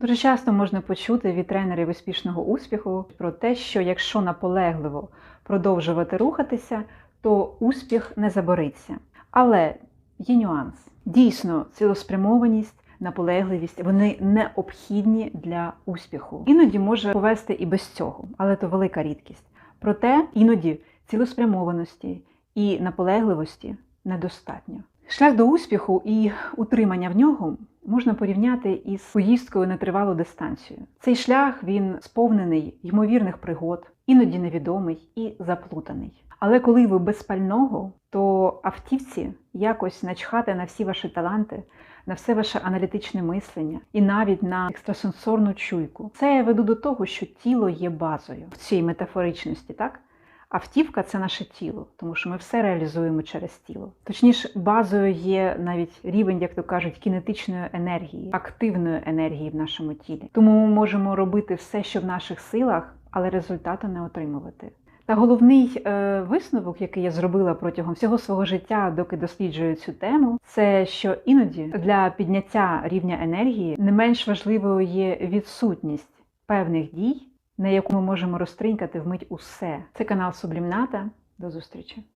Дуже часто можна почути від тренерів успішного успіху про те, що якщо наполегливо продовжувати рухатися, то успіх не забориться. Але є нюанс. Дійсно, цілеспрямованість, наполегливість вони необхідні для успіху. Іноді може повести і без цього, але то велика рідкість. Проте іноді цілеспрямованості і наполегливості недостатньо. Шлях до успіху і утримання в нього можна порівняти із поїздкою на тривалу дистанцію. Цей шлях він сповнений ймовірних пригод, іноді невідомий і заплутаний. Але коли ви без пального, то автівці якось начхати на всі ваші таланти, на все ваше аналітичне мислення і навіть на екстрасенсорну чуйку. Це я веду до того, що тіло є базою в цій метафоричності, так? Автівка це наше тіло, тому що ми все реалізуємо через тіло. Точніше, базою є навіть рівень, як то кажуть, кінетичної енергії, активної енергії в нашому тілі. Тому ми можемо робити все, що в наших силах, але результату не отримувати. Та головний е, висновок, який я зробила протягом всього свого життя, доки досліджую цю тему, це що іноді для підняття рівня енергії не менш важливою є відсутність певних дій, на яку ми можемо розтринькати вмить усе. Це канал Сублімната. До зустрічі!